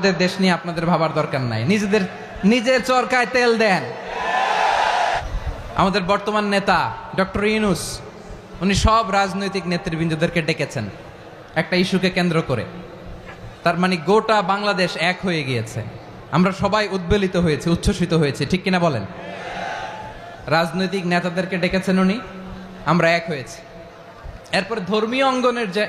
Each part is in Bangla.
আমাদের দেশ নিয়ে আপনাদের ভাবার দরকার নাই। নিজেদের, নিজের চরকায় তেল দেন। আমাদের বর্তমান নেতা, ডক্টর ইউনুস, উনি সব রাজনৈতিক নেতৃবৃন্দদেরকে ডেকেছেন একটা ইস্যুকে কেন্দ্র করে। তার মানে গোটা বাংলাদেশ এক হয়ে গিয়েছে। আমরা সবাই উদ্বেলিত হয়েছে, উচ্ছ্বসিত হয়েছে, ঠিক কিনা বলেন? রাজনৈতিক নেতাদেরকে ডেকেছেন উনি, আমরা এক হয়েছি। এরপরে ধর্মীয় অঙ্গনের যে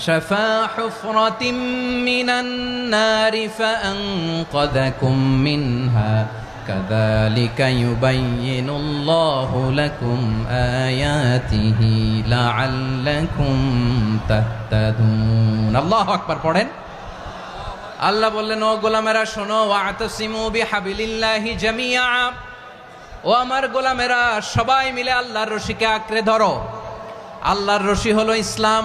شفا حفرة من النار فأنقذكم منها كذلك يبين الله لكم آياته لعلكم تهتدون الله أكبر পড়েন আল্লাহ বললেন ও গোলামেরা শোনো ওয়াতাসিমু বিহাবিলিল্লাহি জামিয়া ও আমার গোলামেরা সবাই মিলে আল্লাহর রশিকে আঁকড়ে ধরো আল্লাহর রশি হলো ইসলাম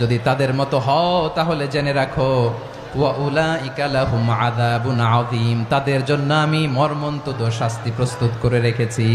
যদি তাদের মতো হও, তাহলে জেনে রাখো তাদের জন্য আমি মর্মন্তুদ শাস্তি প্রস্তুত করে রেখেছি।